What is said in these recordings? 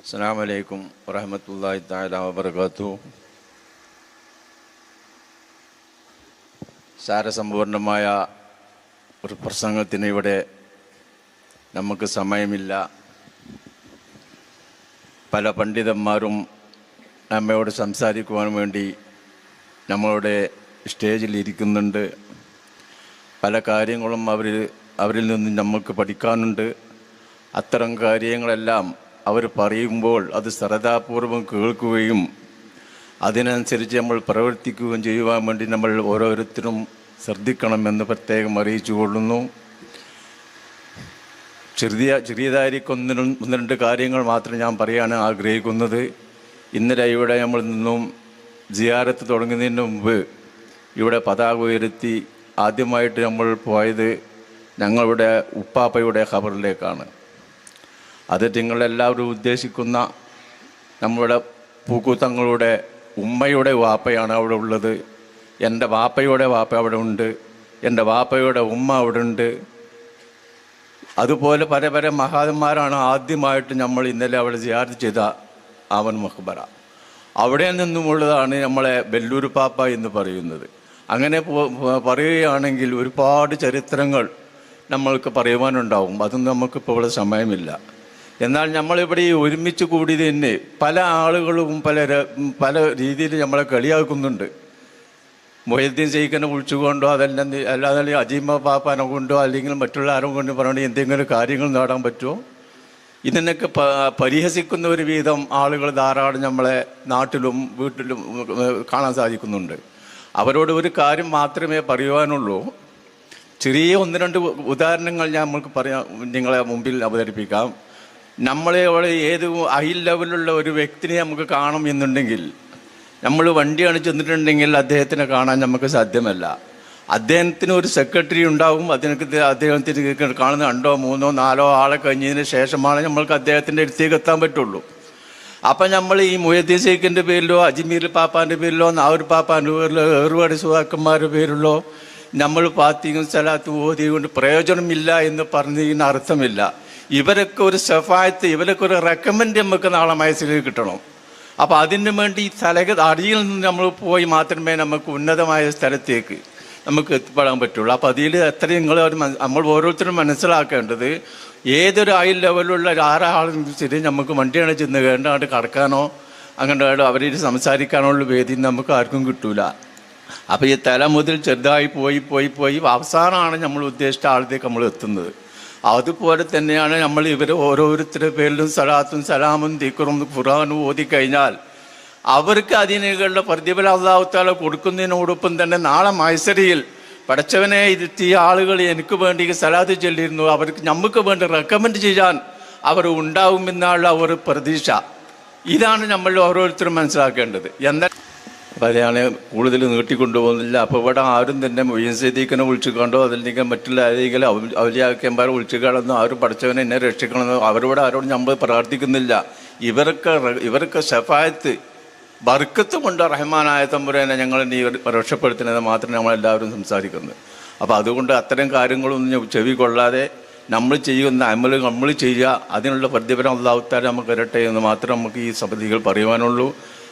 അസ്സാം വലൈക്കും വറഹമത്തല്ലാഹി താല വബർക്കാത്തു സാരസമ്പൂർണമായ ഒരു പ്രസംഗത്തിന് ഇവിടെ നമുക്ക് സമയമില്ല. പല പണ്ഡിതന്മാരും നമ്മയോട് സംസാരിക്കുവാൻ വേണ്ടി നമ്മളുടെ സ്റ്റേജിൽ ഇരിക്കുന്നുണ്ട്. പല കാര്യങ്ങളും അവർ അവരിൽ നിന്ന് നമുക്ക് പഠിക്കാനുണ്ട്. അത്തരം കാര്യങ്ങളെല്ലാം അവർ പറയുമ്പോൾ അത് ശ്രദ്ധാപൂർവം കേൾക്കുകയും അതിനനുസരിച്ച് നമ്മൾ പ്രവർത്തിക്കുകയും ചെയ്യുവാൻ വേണ്ടി നമ്മൾ ഓരോരുത്തരും ശ്രദ്ധിക്കണമെന്ന് പ്രത്യേകം അറിയിച്ചു കൊള്ളുന്നു. ചെറിയ ചെറിയതായിരിക്കും ഒന്ന് രണ്ട് കാര്യങ്ങൾ മാത്രം ഞാൻ പറയാൻ ആഗ്രഹിക്കുന്നത്. ഇന്നലെ ഇവിടെ നമ്മൾ നിന്നും ജിയാരത്ത് തുടങ്ങുന്നതിന് മുമ്പ് ഇവിടെ പതാക ഉയർത്തി ആദ്യമായിട്ട് നമ്മൾ പോയത് ഞങ്ങളുടെ ഉപ്പാപ്പയുടെ ഖബറിലേക്കാണ്. അത് നിങ്ങളെല്ലാവരും ഉദ്ദേശിക്കുന്ന നമ്മുടെ പൂക്കൂത്തങ്ങളുടെ ഉമ്മയുടെ വാപ്പയാണ് അവിടെ ഉള്ളത്. എന്റെ വാപ്പയുടെ വാപ്പ അവിടെ ഉണ്ട്. എന്റെ വാപ്പയുടെ ഉമ്മ അവിടെ ഉണ്ട്. അതുപോലെ പല പല മഹാന്മാരാണ് ആദ്യമായിട്ട് നമ്മൾ ഇന്നലെ അവിടെ ജിയാർത്ത് ചെയ്ത ആവൻ മഹബറ അവിടെ നിന്നുമുള്ളതാണ് നമ്മളെ ബെല്ലൂർ പാപ്പ എന്ന് പറയുന്നത്. അങ്ങനെ പറയുകയാണെങ്കിൽ ഒരുപാട് ചരിത്രങ്ങൾ നമ്മൾക്ക് പറയുവാനുണ്ടാവും. അതൊന്നും നമുക്കിപ്പോൾ ഇവിടെ സമയമില്ല. എന്നാൽ നമ്മളിവിടെ ഈ ഒരുമിച്ച് കൂടി തന്നെ പല ആളുകളും പല പല രീതിയിൽ നമ്മളെ കളിയാക്കുന്നുണ്ട്. മൊഹദ്ദീൻ ശൈഖിനെ വിളിച്ചുകൊണ്ടോ അതല്ല അല്ലാതെ അജീമ പാപ്പാനെ കൊണ്ടോ അല്ലെങ്കിൽ മറ്റുള്ള ആരും കൊണ്ട് പറഞ്ഞുകൊണ്ട് എന്തെങ്കിലും കാര്യങ്ങൾ നേടാൻ പറ്റുമോ? ഇതിനൊക്കെ പരിഹസിക്കുന്ന ഒരു വിധം ആളുകൾ ധാരാളം നമ്മളെ നാട്ടിലും വീട്ടിലും കാണാൻ സാധിക്കുന്നുണ്ട്. അവരോട് ഒരു കാര്യം മാത്രമേ പറയുവാനുള്ളൂ. ചെറിയ ഒന്ന് രണ്ട് ഉദാഹരണങ്ങൾ ഞാൻ നമുക്ക് പറയാം നിങ്ങളെ മുമ്പിൽ അവതരിപ്പിക്കാം. നമ്മളെ ഏത് ഹൈ ലെവലുള്ള ഒരു വ്യക്തിനെ നമുക്ക് കാണും എന്നുണ്ടെങ്കിൽ നമ്മൾ വണ്ടിയാണ് ചെന്നിട്ടുണ്ടെങ്കിൽ അദ്ദേഹത്തിനെ കാണാൻ നമുക്ക് സാധ്യമല്ല. അദ്ദേഹത്തിന് ഒരു സെക്രട്ടറി ഉണ്ടാവും അതിനൊക്കെ അദ്ദേഹത്തിന് കാണുന്ന രണ്ടോ മൂന്നോ നാലോ ആളെ കഴിഞ്ഞതിന് ശേഷമാണ് നമ്മൾക്ക് അദ്ദേഹത്തിന്റെ അടുത്തേക്ക് എത്താൻ പറ്റുള്ളൂ. അപ്പം നമ്മൾ ഈ മുഹദ്ദീൻ ശേഖിന്റെ പേരിലോ അജ്മീർ പാപ്പാന്റെ പേരിലോ നാവൂർ പാപ്പാന്റെ പേരിലോ ഏറുപാട് സുഹാക്കന്മാരുടെ പേരിലോ നമ്മൾ പാത്തിയും സ്ഥലത്ത് ഓതി കൊണ്ട് പ്രയോജനമില്ല എന്ന് പറഞ്ഞതിന് അർത്ഥമില്ല. ഇവരൊക്കെ ഒരു സഫായത്ത് ഇവരൊക്കെ ഒരു റെക്കമെൻഡ് നമുക്ക് നാളെ മയസ്സിൽ കിട്ടണം. അപ്പോൾ അതിന് വേണ്ടി തലക അടിയിൽ നിന്ന് നമ്മൾ പോയി മാത്രമേ നമുക്ക് ഉന്നതമായ സ്ഥലത്തേക്ക് നമുക്ക് എത്തിപ്പെടാൻ പറ്റുള്ളൂ. അപ്പോൾ അതിൽ എത്ര നിങ്ങൾ നമ്മൾ ഓരോരുത്തരും മനസ്സിലാക്കേണ്ടത് ഏതൊരു ഹൈ ലെവലുള്ള ആരാളും ശരി നമുക്ക് വണ്ടിയാണ് ചെന്ന് കേണ്ടാണ്ട് കടക്കാനോ അങ്ങനെ അവരിൽ സംസാരിക്കാനോ ഉള്ള വേദി നമുക്ക് ആർക്കും കിട്ടൂല. അപ്പോൾ ഈ തല മുതൽ ചെറുതായി പോയി പോയി പോയി അവസാനമാണ് നമ്മൾ ഉദ്ദേശിച്ച ആളിലേക്ക് നമ്മൾ എത്തുന്നത്. അതുപോലെ തന്നെയാണ് നമ്മൾ ഇവർ ഓരോരുത്തരുടെ പേരിലും സലാത്തും സലാമും ദിക്കറും ഖുറാനും ഓതി കഴിഞ്ഞാൽ അവർക്ക് അതിനുള്ള പ്രതിഫലം അള്ളാഹുത്താല കൊടുക്കുന്നതിനോടൊപ്പം തന്നെ നാളെ മൈസരിയിൽ പടച്ചവനെ ഇരുത്തിയ ആളുകൾ എനിക്ക് വേണ്ടി സലാത്ത് ചൊല്ലിയിരുന്നു. അവർക്ക് നമുക്ക് വേണ്ടി റെക്കമെൻഡ് ചെയ്യാൻ അവർ ഉണ്ടാവുമെന്നുള്ള ഒരു പ്രതീക്ഷ. ഇതാണ് നമ്മൾ ഓരോരുത്തരും മനസ്സിലാക്കേണ്ടത്. എന്നാൽ അതാണ് കൂടുതൽ നീട്ടിക്കൊണ്ടുപോകുന്നില്ല. അപ്പോൾ ഇവിടെ ആരും തന്നെ മൊയ്യൻ സദീഖിനെ വിളിച്ചു കണ്ടോ അതല്ലെങ്കിൽ മറ്റുള്ള ആരെങ്കിലും ഔലിയാക്കന്മാരെ വിളിച്ചു കാണുന്നു അവർ പഠിച്ചവനെ എന്നെ രക്ഷിക്കണമെന്നോ അവരോട് ആരോട് നമ്മൾ പ്രാർത്ഥിക്കുന്നില്ല. ഇവർക്ക് ഇവർക്ക് ഷഫായത്ത് ബർക്കത്ത് കൊണ്ട് റഹ്മാനായ തമ്പുരനെ ഞങ്ങൾ നീ രക്ഷപ്പെടുത്തുന്നത് മാത്രമേ നമ്മളെല്ലാവരും സംസാരിക്കുന്നത് അപ്പോൾ അതുകൊണ്ട് അത്തരം കാര്യങ്ങളൊന്നും ചെവി കൊള്ളാതെ നമ്മൾ ചെയ്യുന്ന അമൽ നമ്മൾ ചെയ്യുക അതിനുള്ള പ്രതിഫലം അള്ളാഹുത്താരെ നമുക്ക് ഇരട്ടെ എന്ന് മാത്രം നമുക്ക് ഈ സമിതികൾ പറയുവാനുള്ളൂ.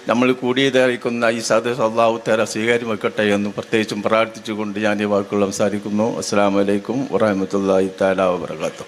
നമ്മൾ കൂടിയതായിരിക്കുന്ന ഈ സദസ് അള്ളാഹുത്താര സ്വീകാര്യം വെക്കട്ടെ എന്ന് പ്രത്യേകിച്ചും പ്രാർത്ഥിച്ചുകൊണ്ട് ഞാൻ ഈ വാക്കുകൾ സംസാരിക്കുന്നു അസ്സാം വലൈക്കും വറഹമത്തല്ലാഹി താലാ വാത്തു